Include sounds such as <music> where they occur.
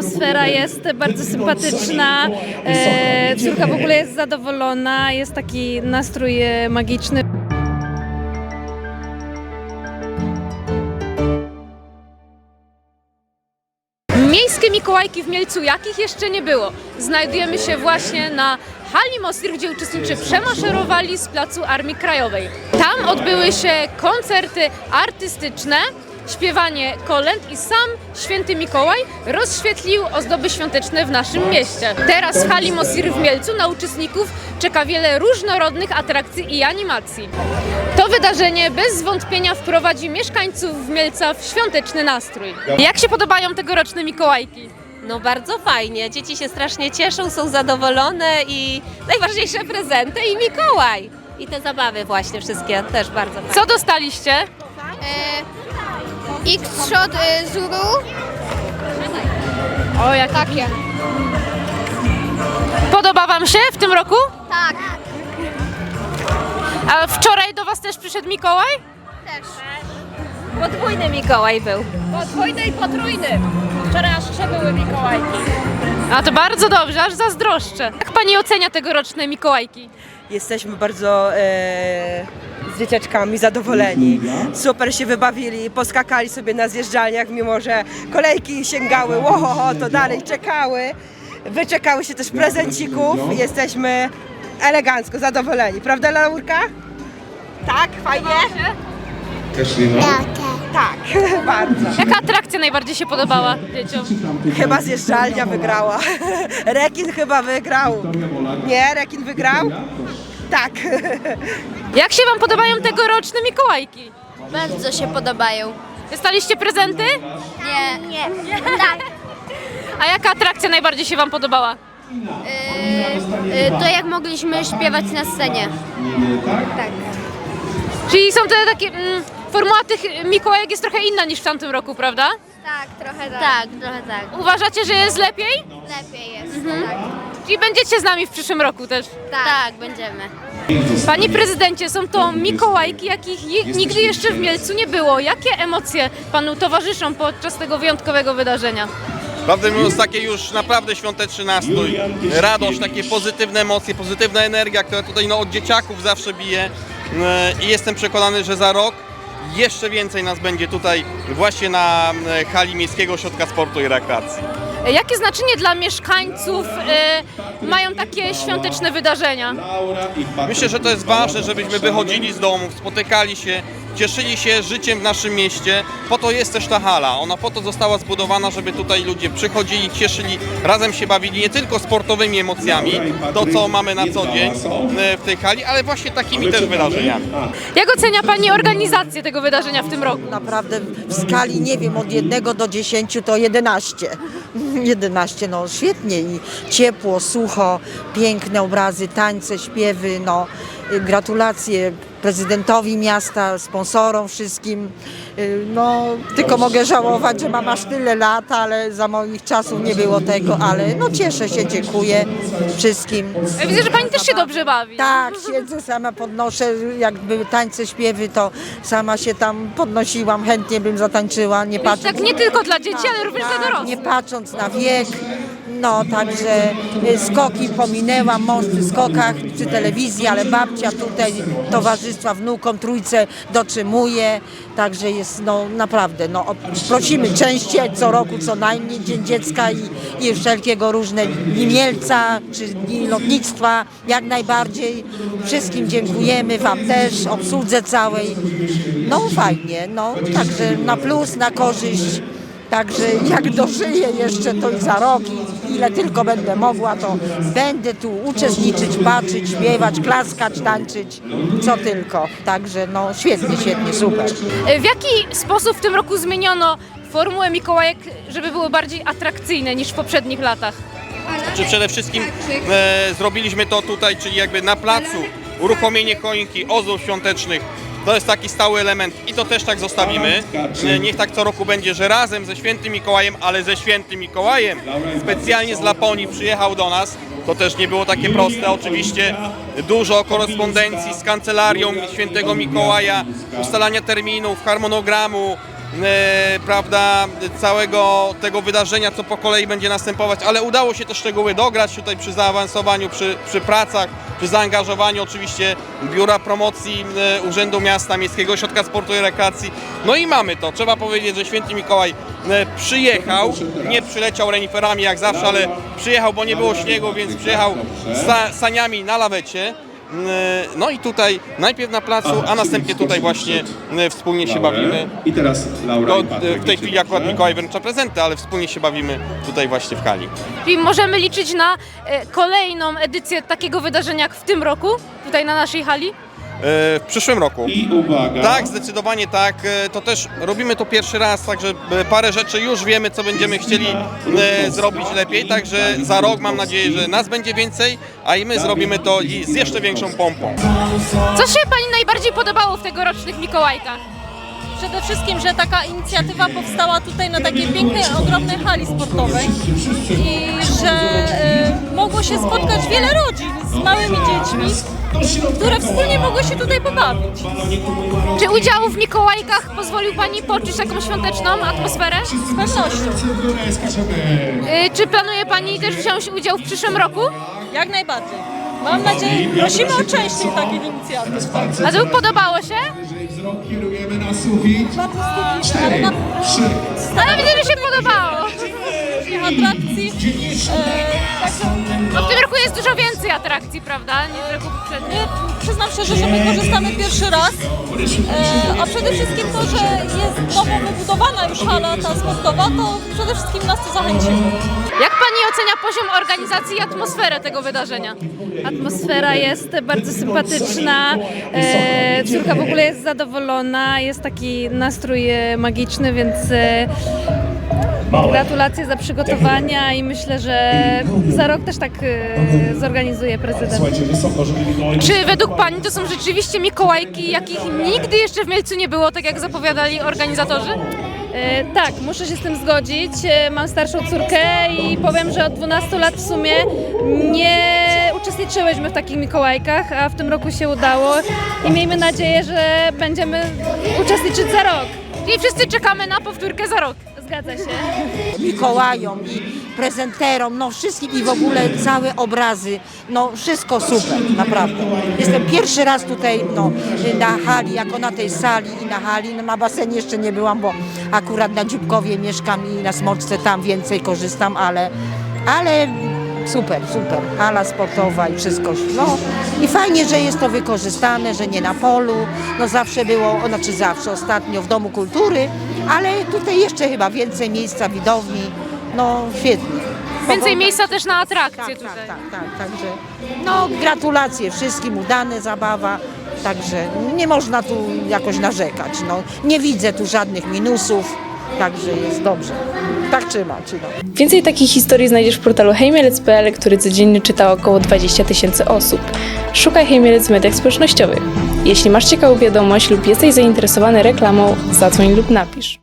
atmosfera jest bardzo sympatyczna. E, córka w ogóle jest zadowolona, jest taki nastrój e, magiczny. Miejskie Mikołajki w Mielcu, jakich jeszcze nie było. Znajdujemy się właśnie na hali Mostir, gdzie uczestnicy przemaszerowali z placu Armii Krajowej. Tam odbyły się koncerty artystyczne, śpiewanie kolęd i sam święty Mikołaj rozświetlił ozdoby świąteczne w naszym mieście. Teraz w hali Mostir w Mielcu na uczestników czeka wiele różnorodnych atrakcji i animacji. To wydarzenie bez wątpienia wprowadzi mieszkańców Mielca w świąteczny nastrój. Jak się podobają tegoroczne Mikołajki? No bardzo fajnie, dzieci się strasznie cieszą, są zadowolone i najważniejsze prezenty i Mikołaj. I te zabawy właśnie wszystkie też bardzo fajne. Co dostaliście? X-Shot y, Zuru. O, jak takie. Podoba Wam się w tym roku? Tak, A wczoraj do Was też przyszedł Mikołaj? też. Podwójny Mikołaj był. Podwójny i potrójny. Wczoraj aż trzy były Mikołajki. A to bardzo dobrze, aż zazdroszczę. Jak Pani ocenia tegoroczne Mikołajki? Jesteśmy bardzo e, dzieciaczkami zadowoleni. Super się wybawili, poskakali sobie na zjeżdżalniach, mimo że kolejki sięgały, łohoho, to dalej czekały. Wyczekały się też prezencików. Jesteśmy elegancko zadowoleni. Prawda, Laurka? Tak, fajnie? Tak, <laughs> bardzo. Jaka atrakcja najbardziej się podobała dzieciom? Chyba zjeżdżalnia wygrała. <laughs> Rekin chyba wygrał. Nie, Rekin wygrał? Tak. Jak się Wam podobają tegoroczne Mikołajki? Bardzo się podobają. Dostaliście prezenty? Nie. Nie. Tak. A jaka atrakcja najbardziej się Wam podobała? Y, y, to jak mogliśmy śpiewać na scenie. Czyli są te takie... Mm, formuła tych Mikołajek jest trochę inna niż w tamtym roku, prawda? Tak, trochę tak. Tak, trochę tak. Uważacie, że jest lepiej? Lepiej jest. Tak. Czyli będziecie z nami w przyszłym roku też? tak, będziemy. Panie prezydencie, są to Mikołajki, jakich je- nigdy jeszcze w Mielcu nie było. Jakie emocje panu towarzyszą podczas tego wyjątkowego wydarzenia? Prawdę mówiąc, takie już naprawdę świąteczny nastrój, radość, takie pozytywne emocje, pozytywna energia, która tutaj no, od dzieciaków zawsze bije E, i jestem przekonany, że za rok jeszcze więcej nas będzie tutaj właśnie na e, hali Miejskiego Ośrodka Sportu i Rekreacji. Jakie znaczenie dla mieszkańców y, mają takie świąteczne wydarzenia? Myślę, że to jest ważne, żebyśmy wychodzili z domów, spotykali się, cieszyli się życiem w naszym mieście. Po to jest też ta hala. Ona po to została zbudowana, żeby tutaj ludzie przychodzili, cieszyli, razem się bawili nie tylko sportowymi emocjami, to co mamy na co dzień e, w tej hali, ale właśnie takimi też wydarzeniami. Jak ocenia pani organizację tego wydarzenia w tym roku? Naprawdę w skali, nie wiem, od 1 do 10 to 11. 11, <laughs> no świetnie i ciepło, sucho, piękne obrazy, tańce, śpiewy, no gratulacje prezydentowi miasta, sponsorom wszystkim. Y, No, tylko mogę żałować, że mam aż tyle lat, ale za moich czasów nie było tego, ale no cieszę się, dziękuję wszystkim. Ja widzę, że pani też się dobrze bawi. Tak, siedzę sama, podnoszę, jak były tańce, śpiewy, to sama się tam podnosiłam, chętnie bym zatańczyła, nie patrząc... Tak nie tylko dla dzieci, ale również dla Tak, dorosłych. Nie patrząc na wiek, no także y, skoki pominęłam, mąż przy skokach, przy telewizji, ale babcia tutaj towarzystwa wnukom, trójce dotrzymuje, także jest no naprawdę, no prosimy częściej, co roku co najmniej Dzień Dziecka i, i wszelkiego różne dni Mielca, czy dni lotnictwa, jak najbardziej. Wszystkim dziękujemy, Wam też, obsłudze całej. No fajnie, no także na plus, na korzyść. Także jak dożyję jeszcze to i za rok ile tylko będę mogła, to będę tu uczestniczyć, patrzeć, śpiewać, klaskać, tańczyć, co tylko. Także no świetnie, świetnie, super. W jaki sposób w tym roku zmieniono formułę Mikołajek, żeby były bardziej atrakcyjne niż w poprzednich latach? Czy przede wszystkim e, zrobiliśmy to tutaj, czyli jakby na placu, uruchomienie choinki, ozdób świątecznych. To jest taki stały element i to też tak zostawimy. Niech tak co roku będzie, że razem ze świętym Mikołajem, ale ze świętym Mikołajem specjalnie z Laponii przyjechał do nas. To też nie było takie proste. Oczywiście dużo korespondencji z kancelarią świętego Mikołaja, ustalania terminów, harmonogramu, e, prawda, całego tego wydarzenia, co po kolei będzie następować, ale udało się te szczegóły dograć tutaj przy zaawansowaniu, przy, przy pracach, przy zaangażowaniu oczywiście Biura Promocji e, Urzędu Miasta, Miejskiego Ośrodka Sportu i Rekreacji. No i mamy to. Trzeba powiedzieć, że Święty Mikołaj e, przyjechał, nie przyleciał reniferami jak zawsze, ale przyjechał, bo nie było śniegu, więc przyjechał saniami na lawecie. E, No i tutaj najpierw na placu, a następnie tutaj właśnie e, wspólnie się bawimy. I teraz Laura Patryk. w tej chwili akurat. Mikołaj wręcza prezenty, ale wspólnie się bawimy tutaj właśnie w hali. Czyli możemy liczyć na e, kolejną edycję takiego wydarzenia jak w tym roku, tutaj na naszej hali. E, W przyszłym roku. I uwaga. Tak, zdecydowanie tak. E, To też robimy to pierwszy raz, także e, parę rzeczy już wiemy, co będziemy chcieli zrobić lepiej. Także za rok mam nadzieję, że nas będzie więcej, a i my zrobimy to i z jeszcze większą pompą. Co się Pani najbardziej podobało w tegorocznych Mikołajkach? Przede wszystkim, że taka inicjatywa powstała tutaj na takiej pięknej, ogromnej hali sportowej i że e, mogło się spotkać wiele rodzin z małymi dziećmi, które wspólnie mogły się tutaj pobawić. Czy udział w Mikołajkach pozwolił Pani poczuć taką świąteczną atmosferę? Z pewnością, Y, Czy planuje Pani też wziąć udział w przyszłym roku? jak najbardziej. Mam nadzieję, prosimy o częściej takich inicjatyw. A to podobało się? Wzrok kierujemy na. Bardzo wstydliwe, ale na Trzy. Ale widzę, że się podobało. atrakcji. E, także Bo w tym roku jest dużo więcej atrakcji, prawda? Niż w roku poprzednim. Przyznam szczerze, że my korzystamy pierwszy raz, e, a przede wszystkim to, że jest nowo wybudowana już hala ta sportowa, to przede wszystkim nas to zachęciło. Jak Pani ocenia poziom organizacji i atmosferę tego wydarzenia? Atmosfera jest bardzo sympatyczna, e, córka w ogóle jest zadowolona, jest taki nastrój e, magiczny, więc e, gratulacje za przygotowania i myślę, że za rok też tak e, zorganizuje prezydent. Słuchajcie, wysoko, żeby Mikołaj... Czy według Pani to są rzeczywiście Mikołajki, jakich nigdy jeszcze w Mielcu nie było, tak jak zapowiadali organizatorzy? E, tak, muszę się z tym zgodzić. E, Mam starszą córkę i powiem, że od 12 lat w sumie nie uczestniczyłyśmy w takich Mikołajkach, a w tym roku się udało i miejmy nadzieję, że będziemy uczestniczyć za rok. Czyli wszyscy czekamy na powtórkę za rok. Zgadza się. Mikołajom i prezenterom, no wszystkim i w ogóle całe obrazy, no wszystko super, naprawdę. Jestem pierwszy raz tutaj no, na hali, jako na tej sali i na hali, no na basenie jeszcze nie byłam, bo akurat na Dziubkowie mieszkam i na Smoczce tam więcej korzystam, ale, ale super, super, hala sportowa i wszystko, no i fajnie, że jest to wykorzystane, że nie na polu, no zawsze było, znaczy zawsze, ostatnio w Domu Kultury, ale tutaj jeszcze chyba więcej miejsca widowni, no świetnie. Więcej miejsca też na atrakcje tak, tutaj. tak, tak, tak, także no gratulacje wszystkim, udane zabawa, także nie można tu jakoś narzekać, no nie widzę tu żadnych minusów, także jest dobrze. Tak trzymać, no. Więcej takich historii znajdziesz w portalu hejmielec.pl, który codziennie czyta około 20 tysięcy osób. Szukaj Hejmielec w mediach społecznościowych. Jeśli masz ciekawą wiadomość lub jesteś zainteresowany reklamą, zadzwoń lub napisz.